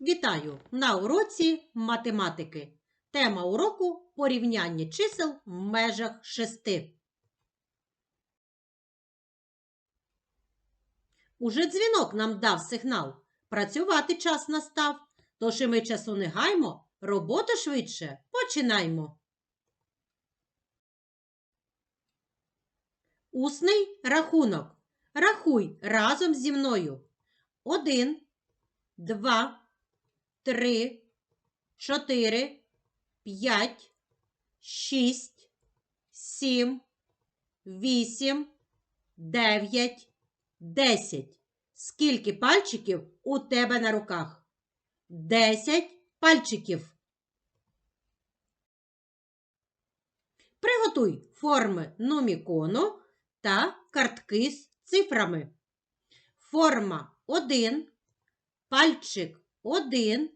Вітаю на уроці математики. Тема уроку порівняння чисел в межах шести. Уже дзвінок нам дав сигнал. Працювати час настав. Тож і ми часу не гаймо, роботу швидше починаймо. Усний рахунок. Рахуй разом зі мною. Один, два, три, чотири, п'ять, шість, сім, вісім, дев'ять, десять. Скільки пальчиків у тебе на руках? Десять пальчиків. Приготуй форми нумікону та картки з цифрами. Форма 1, пальчик 1,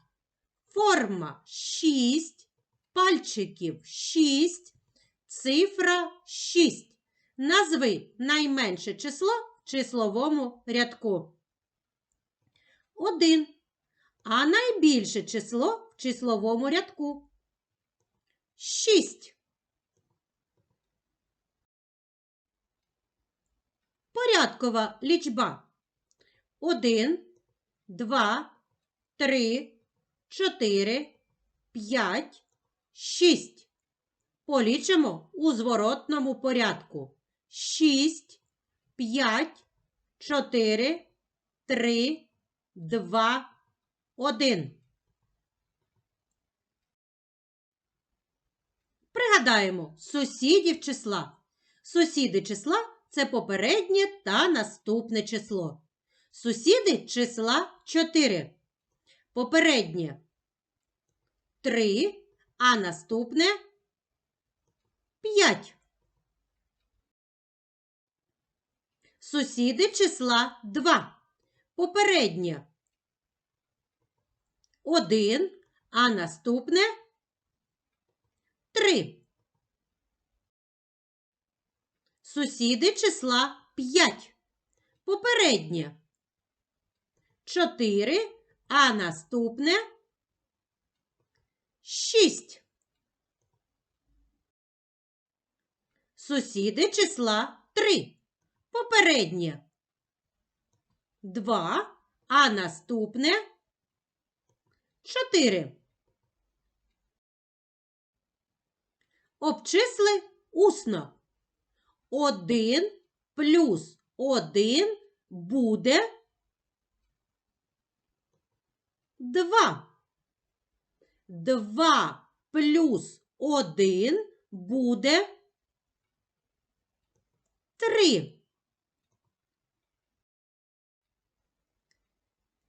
Форма 6, пальчиків 6, цифра 6. Назви найменше число в числовому рядку. 1. А найбільше число в числовому рядку. 6. Порядкова лічба. 1, 2, 3, 4, 5, 6. Полічимо у зворотному порядку. 6, 5, 4, 3, 2, 1. Пригадаємо сусідів числа. Сусіди числа це попереднє та наступне число. Сусіди числа 4. Попереднє 3, а наступне 5. Сусіди числа 2. Попереднє 1, а наступне 3. Сусіди числа 5. Попереднє 4, а наступне 6. Сусіди числа 3. Попереднє 2, а наступне 4. Обчисли усно. 1 плюс 1 буде 2. 2 плюс 1 буде 3.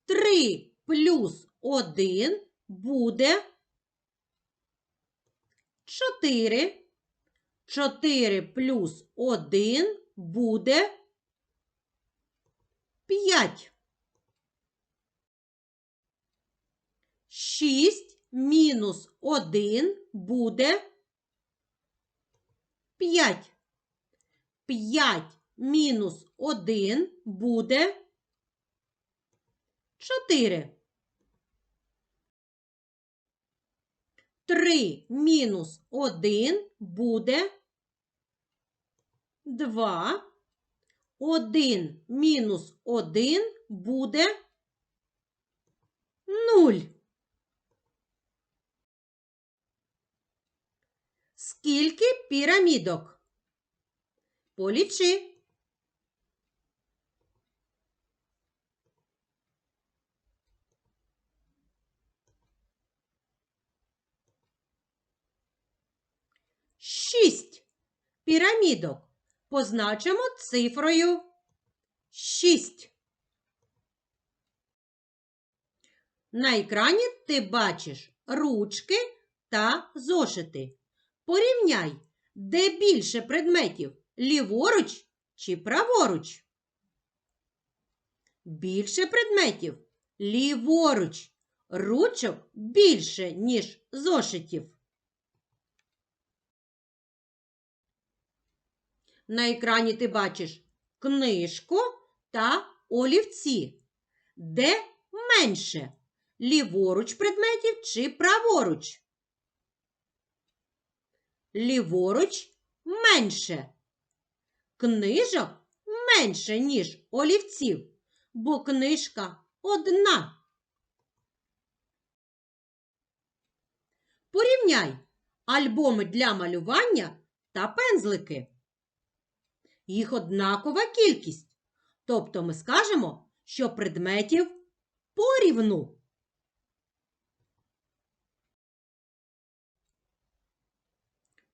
3 плюс 1 буде 4. 4 плюс 1 буде 5. 6 мінус 1 буде 5. 5 мінус 1 буде 4. 3 мінус 1 буде 2. 1 мінус 1 буде 0. Скільки пірамідок? Полічи. Шість пірамідок позначимо цифрою 6. На екрані ти бачиш ручки та зошити. Порівняй, де більше предметів ліворуч чи праворуч. Більше предметів ліворуч. Ручок більше, ніж зошитів. На екрані ти бачиш книжку та олівці. Де менше? Ліворуч предметів чи праворуч? Ліворуч менше. Книжок менше, ніж олівців, бо книжка одна. Порівняй альбоми для малювання та пензлики. Їх однакова кількість. Тобто ми скажемо, що предметів порівну.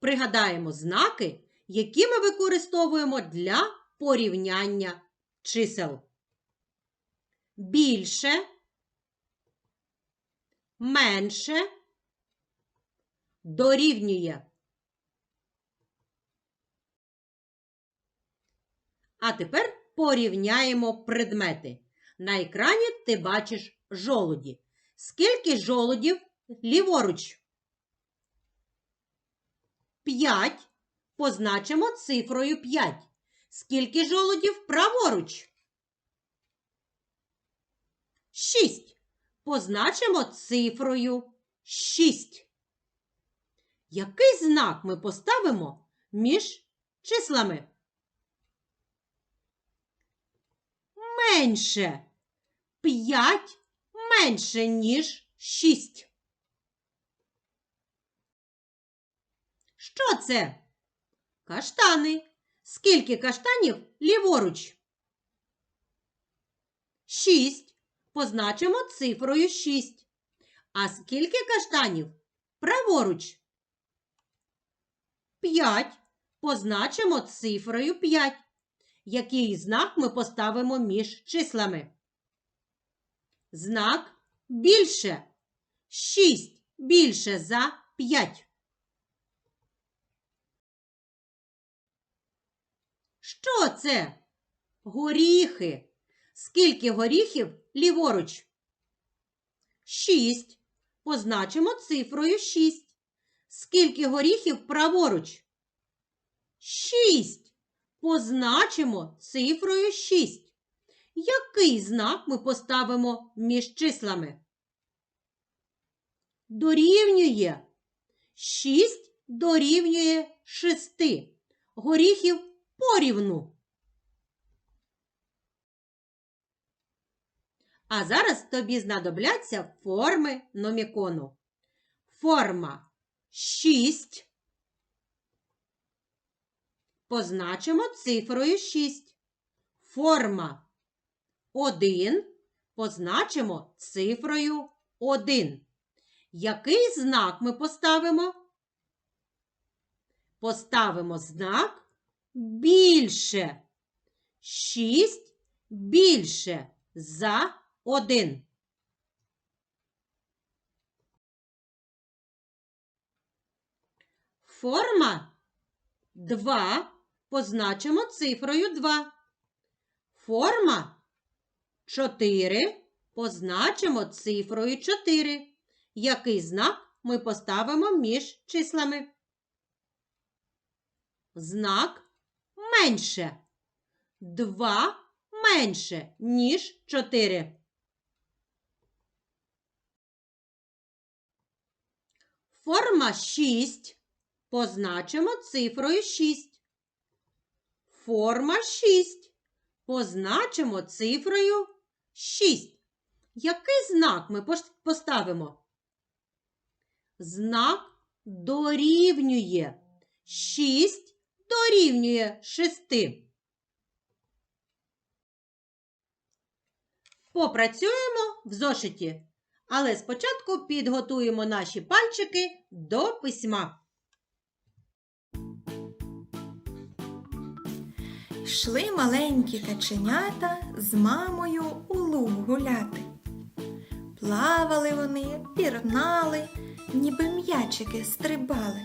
Пригадаємо знаки, які ми використовуємо для порівняння чисел. Більше, менше, дорівнює. А тепер порівняємо предмети. На екрані ти бачиш жолуді. Скільки жолудів ліворуч? 5. Позначимо цифрою 5. Скільки жолудів праворуч? 6. Позначимо цифрою 6. Який знак ми поставимо між числами? Менше. 5 менше, ніж 6. Що це? Каштани. Скільки каштанів ліворуч? 6. Позначимо цифрою 6. А скільки каштанів праворуч? 5. Позначимо цифрою 5. Який знак ми поставимо між числами? Знак більше. 6 більше за 5. Що це? Горіхи. Скільки горіхів ліворуч? 6. Позначимо цифрою 6. Скільки горіхів праворуч? 6. Позначимо цифрою 6. Який знак ми поставимо між числами? Дорівнює. 6 дорівнює 6. Горіхів порівну. А зараз тобі знадобляться форми номікону. Форма 6. Позначимо цифрою 6. Форма 1 позначимо цифрою 1. Який знак ми поставимо? Поставимо знак більше. 6 більше за 1. Форма 2 позначимо цифрою 2. Форма 4 позначимо цифрою 4. Який знак ми поставимо між числами? Знак менше. 2 менше, ніж 4. Форма 6 позначимо цифрою 6. Форма 6 позначимо цифрою 6. Який знак ми поставимо? Знак дорівнює. 6 дорівнює 6. Попрацюємо в зошиті, але спочатку підготуємо наші пальчики до письма. Йшли маленькі каченята з мамою у луг гуляти. Плавали вони, пірнали, ніби м'ячики стрибали.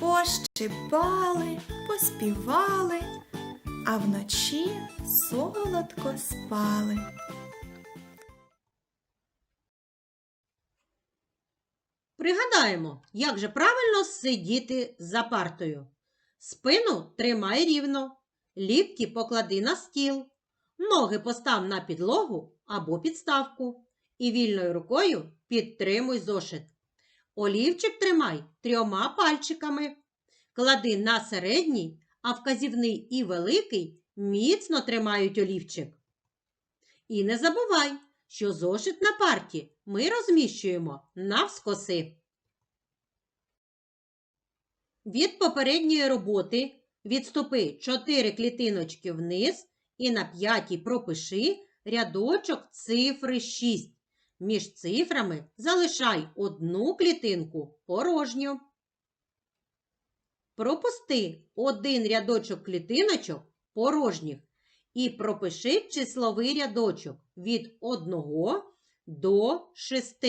Пощипали, поспівали, а вночі солодко спали. Пригадаємо, як же правильно сидіти за партою. Спину тримай рівно, лікті поклади на стіл, ноги постав на підлогу або підставку і вільною рукою підтримуй зошит. Олівчик тримай трьома пальчиками, клади на середній, а вказівний і великий міцно тримають олівчик. І не забувай, що зошит на парті ми розміщуємо навскоси. Від попередньої роботи відступи 4 клітиночки вниз і на п'ятій пропиши рядочок цифри 6. Між цифрами залишай одну клітинку порожню. Пропусти один рядочок клітиночок порожніх і пропиши числовий рядочок від 1 до 6.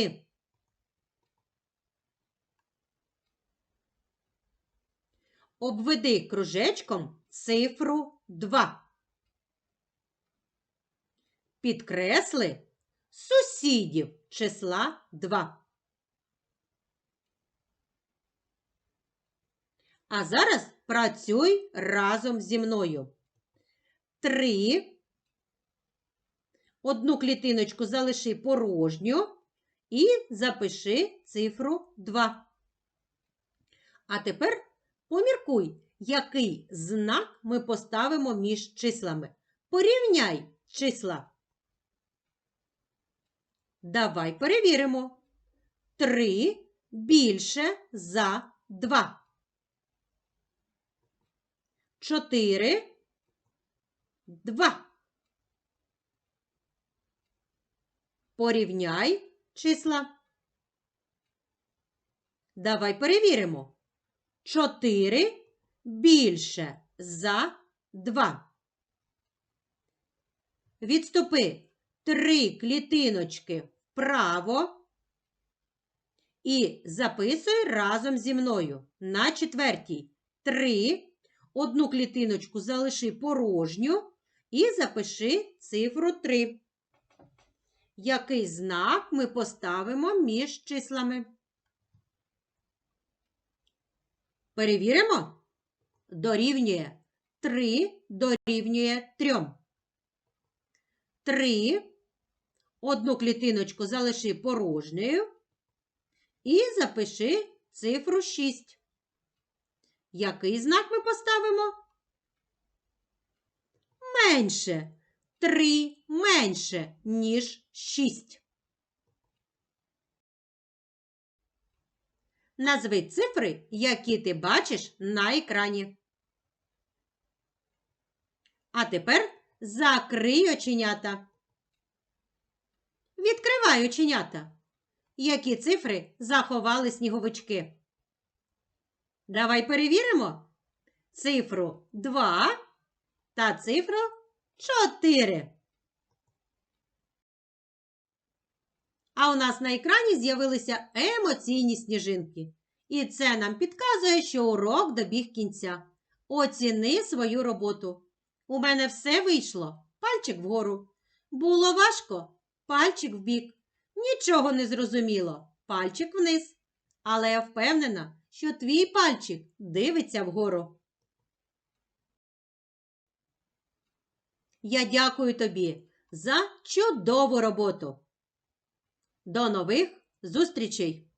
Обведи кружечком цифру 2. Підкресли сусідів числа 2. А зараз працюй разом зі мною. 3. Одну клітиночку залиши порожню і запиши цифру 2. А тепер поміркуй, який знак ми поставимо між числами. Порівняй числа. Давай перевіримо. 3 більше за 2. 4 2. Порівняй числа. Давай перевіримо. 4 більше за 2. Відступи 3 клітиночки вправо і записуй разом зі мною на четвертій 3. Одну клітиночку залиши порожню і запиши цифру 3. Який знак ми поставимо між числами? Перевіримо. Дорівнює 3 дорівнює 3. 3. Одну клітиночку залиши порожньою і запиши цифру 6. Який знак ми поставимо? Менше. 3 менше, ніж 6. Назви цифри, які ти бачиш на екрані. А тепер закрий оченята. Відкривай оченята. Які цифри заховали сніговички? Давай перевіримо цифру 2 та цифру 4. А у нас на екрані з'явилися емоційні сніжинки. І це нам підказує, що урок добіг кінця. Оціни свою роботу. У мене все вийшло. Пальчик вгору. Було важко. Пальчик вбік. Нічого не зрозуміло. Пальчик вниз. але я впевнена, що твій пальчик дивиться вгору. Я дякую тобі за чудову роботу. До нових зустрічей!